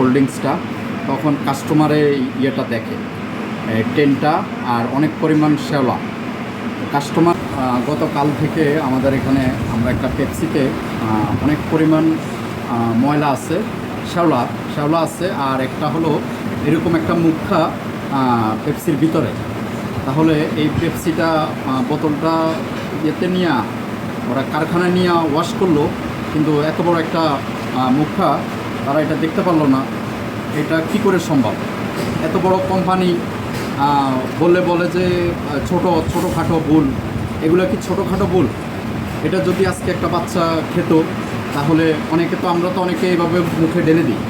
Cold ড্রিঙ্কসটা তখন কাস্টমারে ইয়েটা দেখে। টেনটা আর অনেক পরিমাণ শ্যাওলা। কাস্টমার গতকাল থেকে আমাদের এখানে আমরা একটা পেপসিতে অনেক পরিমাণ ময়লা আছে, শ্যাওলা শ্যাওলা আছে আর একটা হলো এরকম একটা মুখা পেপসির ভিতরে। তাহলে এই পেপসিটা বোতলটা ইয়েতে নিয়ে, ওরা কারখানায় নিয়ে ওয়াশ করল, কিন্তু এত বড় একটা মুখা তারা এটা দেখতে পারল না, এটা কি করে সম্ভব? এত বড় কোম্পানি বললে বলে যে ছোট, ছোটোখাটো ভুল। এগুলো কি ছোটোখাটো ভুল? এটা যদি আজকে একটা বাচ্চা খেত, তাহলে অনেকে তো আমরা তো অনেকে এইভাবে মুখে ঢেলে দিই।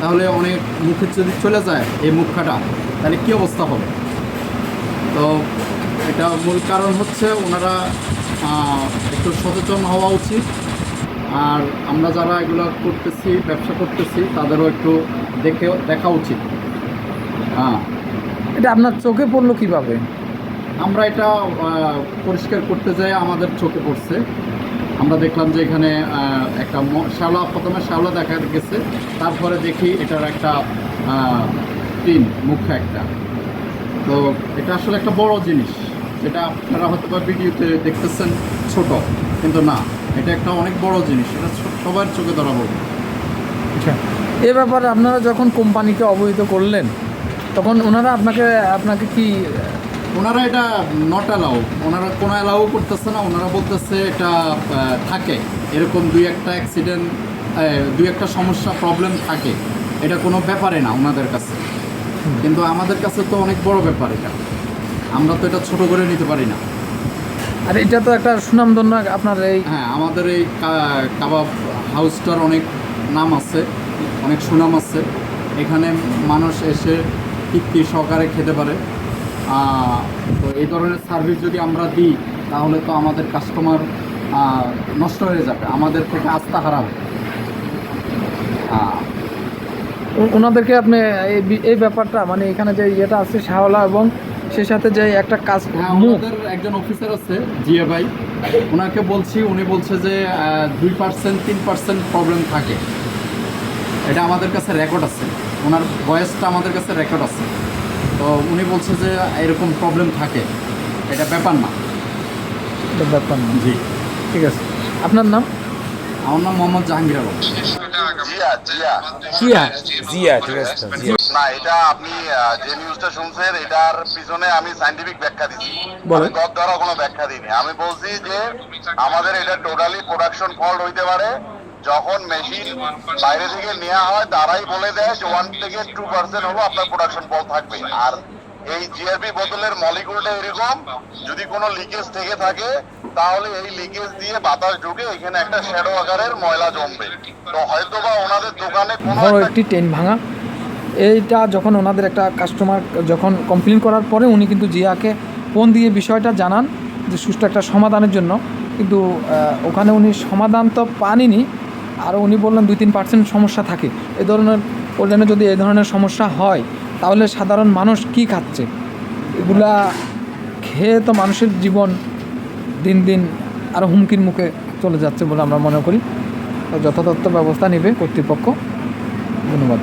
তাহলে অনেক মুখে যদি চলে যায় এই মুখাটা তাহলে কী অবস্থা হবে? তো এটা মূল কারণ হচ্ছে ওনারা একটু সচেতন হওয়া উচিত। আর আমরা যারা এগুলো করতেছি ব্যবসা করতেছি তাদেরও একটু দেখে দেখা উচিত। হ্যাঁ। এটা আপনার চোখে পড়ল কীভাবে? আমরা এটা পরিষ্কার করতে যাই আমাদের চোখে পড়ছে। আমরা দেখলাম যে এখানে একটা শ্যাওলা প্রথমে শ্যাওলা দেখা গেছে তারপরে দেখি এটার একটা টিন মুখে একটা। তো এটা আসলে একটা বড় জিনিস। যেটা আপনারা হয়তো বা ভিডিওতে দেখতেছেন ছোট কিন্তু না এটা একটা অনেক বড় জিনিস এটা সবার চোখে ধরা পড়বে। আচ্ছা। এ ব্যাপারে আপনারা যখন কোম্পানিকে অবহিত করলেন তখন ওনারা আপনাকে আপনাকে কি ওনারা এটা নট অ্যালাউ ওনারা কোনো অ্যালাউ করতেছে না ওনারা বলতেছে এটা থাকে। এরকম দুই একটা অ্যাক্সিডেন্ট দুই একটা সমস্যা প্রবলেম থাকে। এটা কোনো ব্যাপারে না ওনাদের কাছে। কিন্তু আমাদের কাছে তো অনেক বড় ব্যাপার এটা। আমরা তো এটা ছোট করে নিতে পারি না। আর এটা তো একটা সুনামধন্য আপনার এই হ্যাঁ আমাদের এই কাবাব হাউসটার অনেক নাম আছে অনেক সুনাম আছে। এখানে মানুষ এসে তৃপ্তি সহকারে খেতে পারে। তো এই ধরনের সার্ভিস যদি আমরা দিই তাহলে তো আমাদের কাস্টমার নষ্ট হয়ে যাবে। আমাদের থেকে আস্থা হারাবে। ও- ওনাদেরকে আপনি এই এই ব্যাপারটা মানে এখানে যে ইয়েটা আছে শাহওয়ালা এবং সেই সাথে যে একটা কাজ হ্যাঁ আমাদের একজন অফিসার আছে জিয়া ভাই। ওনাকে বলছি উনি বলছে যে দুই পার্সেন্ট তিন পার্সেন্ট প্রবলেম থাকে। এটা আমাদের কাছে রেকর্ড আছে। ওনার ভয়েসটা আমাদের কাছে রেকর্ড আছে। তো উনি বলছে যে এরকম প্রবলেম থাকে। এটা ব্যাপার না। এটা ব্যাপার না। জি। ঠিক আছে। আপনার নাম? আমার নাম মোহাম্মদ জাহাঙ্গীর আলম। জিয়া জিয়া। জিয়া? জিয়া ঠিক আছে না এটা আপনি যে নিউজটা শুনছেন এটার পিছনে আমি সাইন্টিফিক ব্যাখ্যা বলেন। কোনো ব্যাখ্যা দিইনি। আমি বলছি যে আমাদের এটা টোটালি প্রোডাকশন ফল্ট হইতে পারে। যখন মেশিন বাইরে থেকে নেওয়া হয় তারাই বলে দেয় যে ওয়ান থেকে টু পার্সেন্ট হলো আপনার প্রোডাকশন ফল থাকবে। আর এই জিআরপি বোতলের মলিকুলটা এরকম যদি কোনো লিকেজ থেকে থাকে তাহলে এই লিকেজ দিয়ে বাতাস ঢুকে এখানে একটা শ্যাডো আকারের ময়লা জমবে। তো হয়তো বা ওনাদের দোকানে কোনো বড় একটি টেন ভাঙা। এইটা যখন ওনাদের একটা কাস্টমার যখন কমপ্লেন করার পরে উনি কিন্তু জিয়াকে ফোন দিয়ে বিষয়টা জানান যে সুষ্ঠু একটা সমাধানের জন্য। কিন্তু ওখানে উনি সমাধান তো পাননি। আর উনি বললেন দুই তিন পার্সেন্ট সমস্যা থাকে। এ ধরনের বললেন যদি এই ধরনের সমস্যা হয় তাহলে সাধারণ মানুষ কি খাচ্ছে? এগুলা খেয়ে তো মানুষের জীবন দিন দিন আরও হুমকির মুখে চলে যাচ্ছে বলে আমরা মনে করি। যথাযথ ব্যবস্থা নেবে কর্তৃপক্ষ। ধন্যবাদ।